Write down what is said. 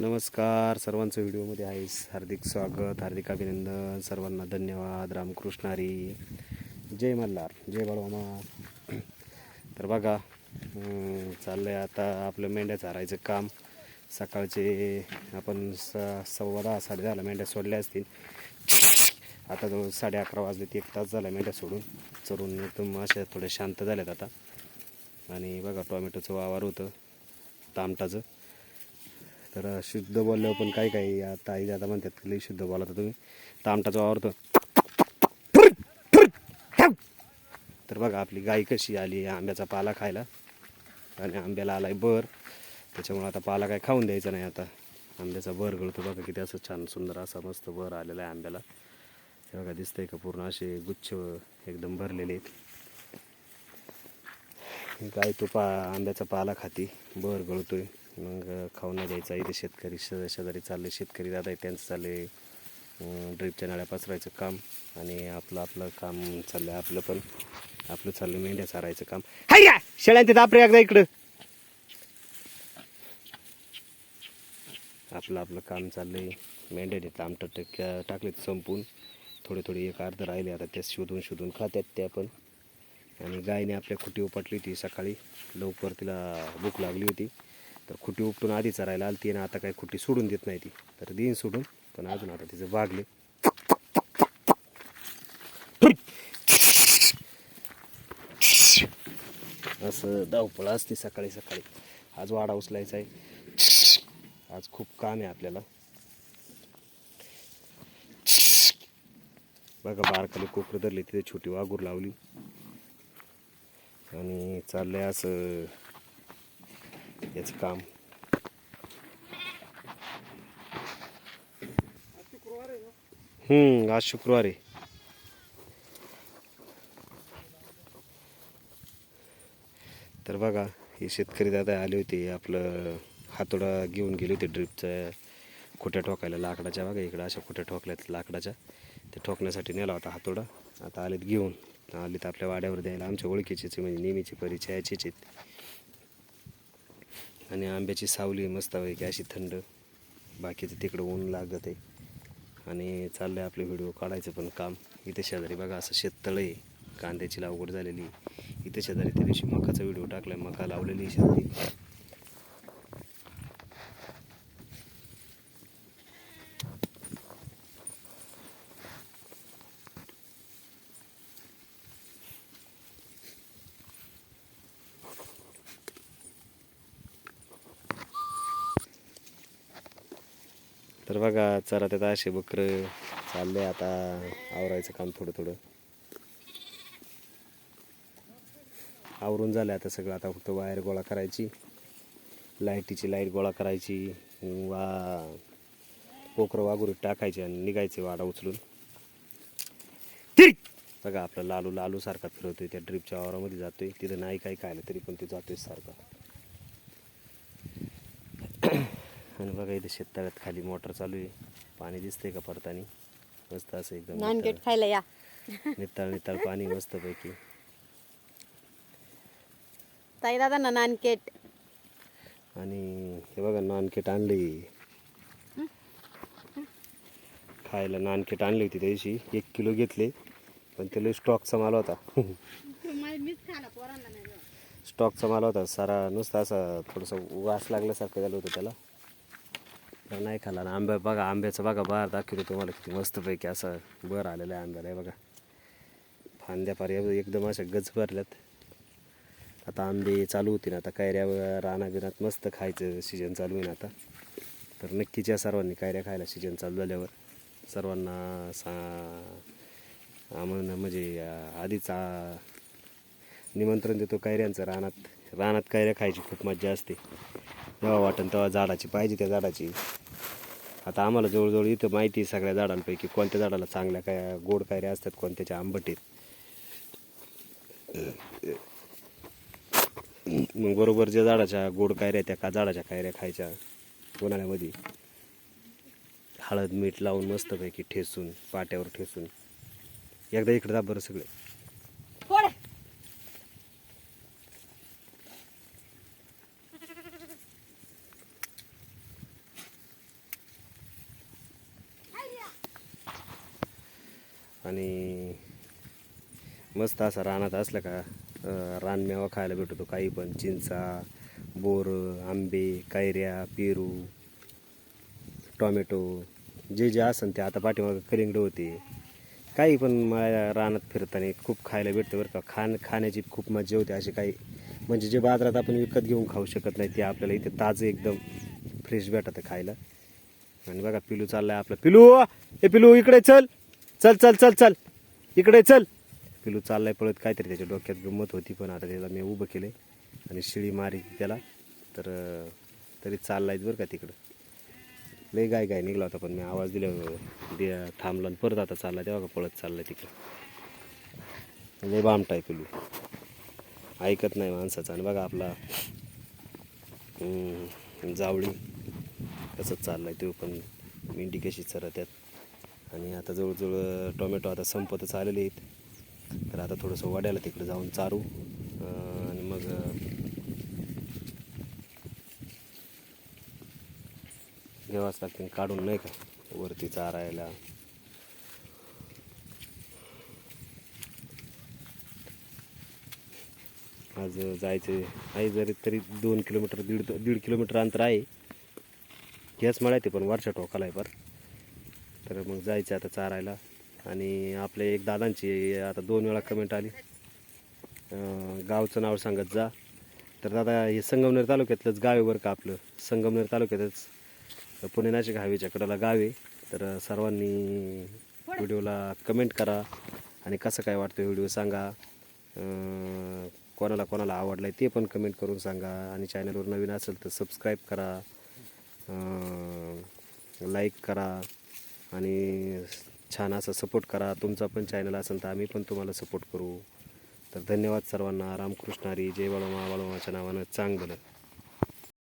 नमस्कार. सर्वांचं व्हिडिओमध्ये आहे हार्दिक स्वागत हार्दिक अभिनंदन. सर्वांना धन्यवाद. रामकृष्ण हरी जय मल्हार. जय बळवामा तर बघा चाललं चाललंय आता आपलं मेंढ्या चारायचं काम. सकाळचे आपण स सव्वा दहा साडे दहाला मेंढ्या सोडल्या असतील. आता जवळ साडे अकरा वाजले ते एक तास झाला मेंढ्या सोडून. चरून एकदम अशा थोड्या शांत झाल्यात आता. आणि बघा टोमॅटोचं वावर होतं. तामटाचं. तर शुद्ध बोलल्यावर पण काही काही आता आई दादा म्हणतात लई शुद्ध बोला तर तुम्ही. तामटाचा वावरतो. तर बघा आपली गाय कशी आली आंब्याचा पाला खायला. आणि आंब्याला आला आहे बर त्याच्यामुळे आता पाला काय खाऊन द्यायचा नाही आता. आंब्याचा बर गळतो. बघा किती असं छान सुंदर असा मस्त बर आलेला आहे आंब्याला. हे बघा दिसतंय का पूर्ण असे गुच्छ एकदम भरलेले आहेत. गाय तो पा आंब्याचा पाला खाती. बर गळतोय. मग खाऊ नाही द्यायचा. इथे शेतकरी श शेजारी चालले. शेतकरी दादा आहे त्यांचं चालले. ड्रीपच्या नळ्या पसरायचं काम. आणि आपलं आपलं काम चाललं आपलं पण. आपलं चाललं मेंढ्या चारायचं काम. हाय का शेळ्या दापरे एकदा इकडं. आपलं आपलं काम चाललंय. मेंढ्या देत आमटं टक्क्या टाकलेत संपून. थोडे थोडे एक अर्ध राहिले आता त्या शोधून शोधून खात्यात त्या पण. आणि गायने आपल्या खुटी उपटली होती सकाळी. लवकर तिला भूक लागली होती. तर खुटी उपटून आधी चरायला आली ती आता काही खुटी सोडून देत नाही ती. तर देईन सोडून पण अजून आता तिचं भागले असं धावपळ असते सकाळी सकाळी. आज वाडा उचलायचा आहे. आज खूप काम आहे आपल्याला. बघा बारखाली कोकरं धरली तिथे छोटी वाघूर लावली. आणि चाललंय असं याचं काम हम्म आज शुक्रवार आहे. तर बघा हे शेतकरी दादा आले होते आपलं हातोडा घेऊन गेले होते ड्रिपचं खोट्या ठोकायला लाकडाच्या. बघा इकडं अशा खोट्या ठोकल्यात लाकडाच्या. ते ठोकण्यासाठी नेला होता हातोडा. आता आलेत घेऊन. आलेत आपल्या वाड्यावर द्यायला. आमच्या ओळखीचेच म्हणजे नेहमीचे परिचयाचेच आहेत. आणि आंब्याची सावली मस्त की अशी थंड. बाकीचं तिकडं ऊन लागत आहे. आणि चाललंय आपले व्हिडिओ काढायचं पण काम. इथे शेजारी बघा असं शेततळ आहे. कांद्याची लागवड झालेली. इथे शेजारी त्या दिवशी मकाचा व्हिडिओ टाकलाय मका लावलेली आहे शेजारी तर बघा चरा त्यात असे बकरं चालले आता. आवरायचं काम थोडं थोडं. आवरून झालं आता सगळं. आता फक्त वायर गोळा करायची. लाईटीची लाइट गोळा करायची. वा. कोकरं वागुरी टाकायचे आणि निघायचे वाडा उचलून. बघा आपला लालू लालू सारखा फिरवतोय. त्या ड्रिपच्या वावरामध्ये जातोय. तिथं नाही काही खायला तरी पण ते जातोय सारखा. आणि बघा इथे शेततळ्यात खाली मोटर चालू आहे. पाणी दिसतंय का पडतानी? मस्त असं एकदम नानकेट खायला या. नितळ नितळ पाणी मस्त पैकी ताई दादा ना नानकेट आणि हे बघा नानकेट आणले. खायला नानकेट आणली होती त्या दिवशी एक किलो घेतले पण त्याला स्टॉकचा माल होता. स्टॉकचा माल होता. सारा नुसता असा थोडंसं वास लागल्यासारखं झालं होतं त्याला. तर नाही खाल्ला ना आंब्या बघा आंब्याचं बघा बाहेर दाखवतो तुम्हाला किती मस्तपैकी असं बर आलेलं आहे आंब्याला बघा. फांद्या पार एकदम अशा गज भरल्यात. आता आंबे चालू होतील आता कैऱ्या रानाबिनात मस्त खायचं सीजन चालू आहे ना आता. तर नक्कीच या सर्वांनी कैऱ्या खायला सीजन चालू झाल्यावर सर्वांना सा आम्हाला म्हणजे आधीच निमंत्रण देतो कैऱ्यांचं. रानात रानात कैऱ्या खायची खूप मजा असते. जेव्हा वाटन तेव्हा झाडाची पाहिजे त्या झाडाची. आता आम्हाला जवळजवळ इथं माहिती आहे सगळ्या झाडांपैकी कोणत्या झाडाला चांगल्या काय गोड कायऱ्या असतात कोणत्याच्या आंबट आहेत. मग बरोबर ज्या झाडाच्या गोड कायऱ्या त्या का झाडाच्या कायऱ्या खायच्या उन्हाळ्यामध्ये. हळद मीठ लावून मस्तपैकी ठेसून पाट्यावर ठेसून एकदा इकडे जा बरं सगळे. आणि मस्त असा रानात असलं का रानमेवा खायला भेटतो काही पण. चिंचा बोर आंबे कैऱ्या पेरू टॉमॅटो जे जे असन ते आता पाठीमागं कलिंगड होते. काही पण मला रानात फिरताना खूप खायला भेटतं बरं का. खाण खाण्याची खूप मजा होते असे काही. म्हणजे जे बाजारात आपण विकत घेऊन खाऊ शकत नाही ते आपल्याला इथे ताजं एकदम फ्रेश भेटतं खायला. आणि बघा पिलू चाललाय आपलं. पिलू! ए पिलू इकडे चल! चल चल चल चल. इकडे चल. पिलू चाललाय पळत काहीतरी त्याच्या डोक्यात गंमत होती पण आता त्याला मी उभं केलं आणि शिळी मारी त्याला. तर तरी चाललाय बरं का तिकडं. लय गाय गाय निघला होता पण मी आवाज दिल्यावर दे थांबला आणि परत आता चालला तेव्हा का पळत चाललाय तिकडं? लय बामटाय आहे पिलू. ऐकत नाही माणसाचा. आणि बघा आपला जावळी कसं चाललाय तो पण मेंढी कशी चरत्यात. आणि आता जवळजवळ टोमॅटो आता संपतच आलेले आहेत. तर आता थोडंसं वाड्याला तिकडे जाऊन चारू. आणि मग अं, घ्यावाच लागते काढून नाही का? वरती चारायला. आज जायचं आहे जरी तरी दोन किलोमीटर दीड दीड किलोमीटर अंतर आहे. गॅस मळायते पण वरच्या टोकाला आहे बरं. तर मग जायचं आता चारायला. आणि आपले एक दादांची आता दोन वेळा कमेंट आली. गावचं नाव सांगत जा. तर दादा हे संगमनेर तालुक्यातलंच गाव आहे बरं का आपलं? संगमनेर तालुक्यातच पुणे नाशिक हायवेच्या कडेला गाव आहे. तर सर्वांनी व्हिडिओला कमेंट करा. आणि कसं काय वाटतं व्हिडिओ सांगा. कोणाला कोणाला आवडला आहे ते पण कमेंट करून सांगा. आणि चॅनलवर नवीन असेल तर सबस्क्राईब करा. लाईक करा. आणि छान असं सपोर्ट करा. तुमचा पण चॅनल असेल तर आम्ही पण तुम्हाला सपोर्ट करू. तर धन्यवाद सर्वांना. रामकृष्णारी जय वळमा वळमाच्या नावानं चांगलं.